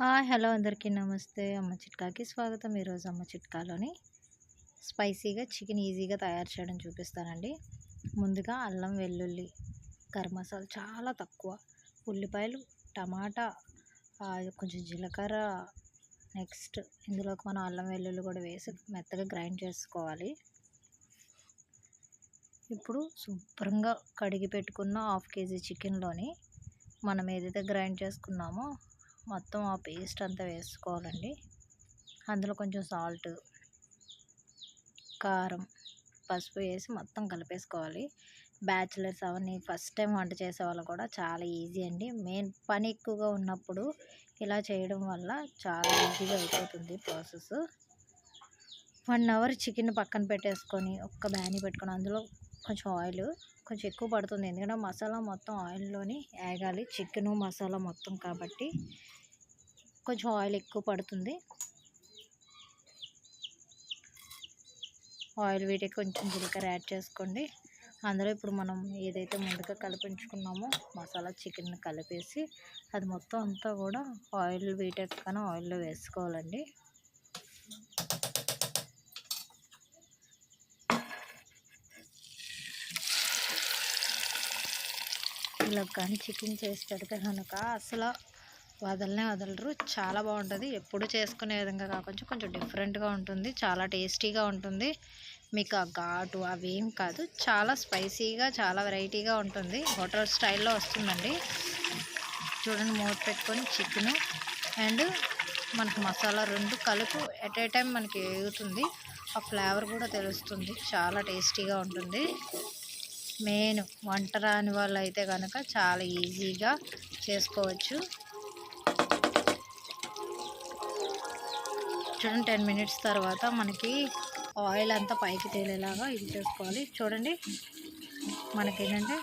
Hello అందరికీ నమస్తే. అమ్మ చిట్కాకి స్వాగతం. ఈరోజు అమ్మ చిట్కాలోని స్పైసీగా చికెన్ ఈజీగా తయారు చేయడం చూపిస్తానండి. ముందుగా అల్లం వెల్లుల్లి గరం మసాలా చాలా తక్కువ. ఉల్లిపాయలు టమాటా కొంచెం జీలకర్ర నెక్స్ట్ ఇందులోకి మనం అల్లం వెల్లుల్లి కూడా వేసి మెత్తగా గ్రైండ్ చేసుకోవాలి. ఇప్పుడు శుభ్రంగా కడిగి పెట్టుకున్న హాఫ్ కేజీ చికెన్లోని మనం ఏదైతే గ్రైండ్ చేసుకున్నామో మొత్తం ఆ పేస్ట్ అంతా వేసుకోవాలండి. అందులో కొంచెం సాల్ట్ కారం పసుపు వేసి మొత్తం కలిపేసుకోవాలి. బ్యాచిలర్స్ అవన్నీ ఫస్ట్ టైం వంట చేసే వాళ్ళు కూడా చాలా ఈజీ అండి. మెయిన్ పని ఎక్కువగా ఉన్నప్పుడు ఇలా చేయడం వల్ల చాలా ఈజీగా అయిపోతుంది ప్రాసెస్. వన్ అవర్ చికెన్ పక్కన పెట్టేసుకొని ఒక్క బ్యాని పెట్టుకొని అందులో కొంచెం ఆయిల్ కొంచెం ఎక్కువ పడుతుంది. ఎందుకంటే మసాలా మొత్తం ఆయిల్లోని వేగాలి చికెను మసాలా మొత్తం కాబట్టి కొంచెం ఆయిల్ ఎక్కువ పడుతుంది. ఆయిల్ వీటికి కొంచెం జీలకర్ర యాడ్ చేసుకోండి. అందులో ఇప్పుడు మనం ఏదైతే ముందుగా కలిపించుకున్నామో మసాలా చికెన్ కలిపేసి అది మొత్తం అంతా కూడా ఆయిల్ వీటెక్కన ఆయిల్లో వేసుకోవాలండి. ఇలా కానీ చికెన్ చేసి పెడితే కనుక అసలు వదలనే వదలరు. చాలా బాగుంటుంది. ఎప్పుడు చేసుకునే విధంగా కాకుండా కొంచెం డిఫరెంట్గా ఉంటుంది. చాలా టేస్టీగా ఉంటుంది. మీకు ఆ ఘాటు అవేం కాదు. చాలా స్పైసీగా చాలా వెరైటీగా ఉంటుంది. హోటల్ స్టైల్లో వస్తుందండి. చూడండి మూత పెట్టుకొని చికెన్ అండ్ మనకు మసాలా రెండు కలుపు ఎట్ ఏ టైం మనకి వేగుతుంది ఆ ఫ్లేవర్ కూడా తెలుస్తుంది. చాలా టేస్టీగా ఉంటుంది. మెయిన్ వంట రాని వాళ్ళు అయితే కనుక చాలా ఈజీగా చేసుకోవచ్చు. చూడండి టెన్ మినిట్స్ తర్వాత మనకి ఆయిల్ అంతా పైకి తేలేలాగా ఇది చేసుకోవాలి. చూడండి మనకి ఏంటంటే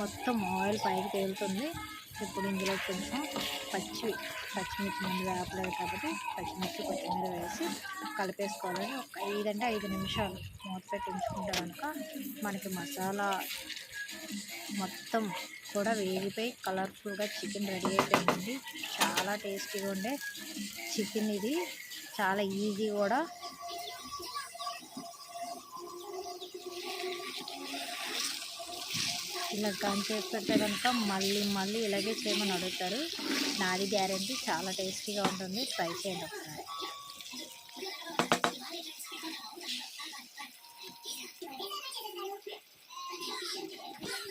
మొత్తం ఆయిల్ పైకి తేలుతుంది. ఇప్పుడు ఇందులో కొంచెం పచ్చి పచ్చిమిర్చి ముందు వేపలేదు కాబట్టి పచ్చిమిర్చి కొత్తిమీర వేసి కలిపేసుకోవాలని ఒక ఐదు అంటే ఐదు నిమిషాలు మూత పెట్టించుకుంటే కనుక మనకి మసాలా మొత్తం కూడా వేగిపోయి కలర్ఫుల్గా చికెన్ రెడీ అయిపోయిందండి. చాలా టేస్టీగా ఉండే చికెన్ ఇది. చాలా ఈజీ కూడా. ఇలా కానీ చేస్తుంటే పెడితే కనుక మళ్ళీ మళ్ళీ ఇలాగే చేయమని అడుగుతారు. నాది గ్యారంటీ చాలా టేస్టీగా ఉంటుంది. ట్రై చేయండి ఒకసారి.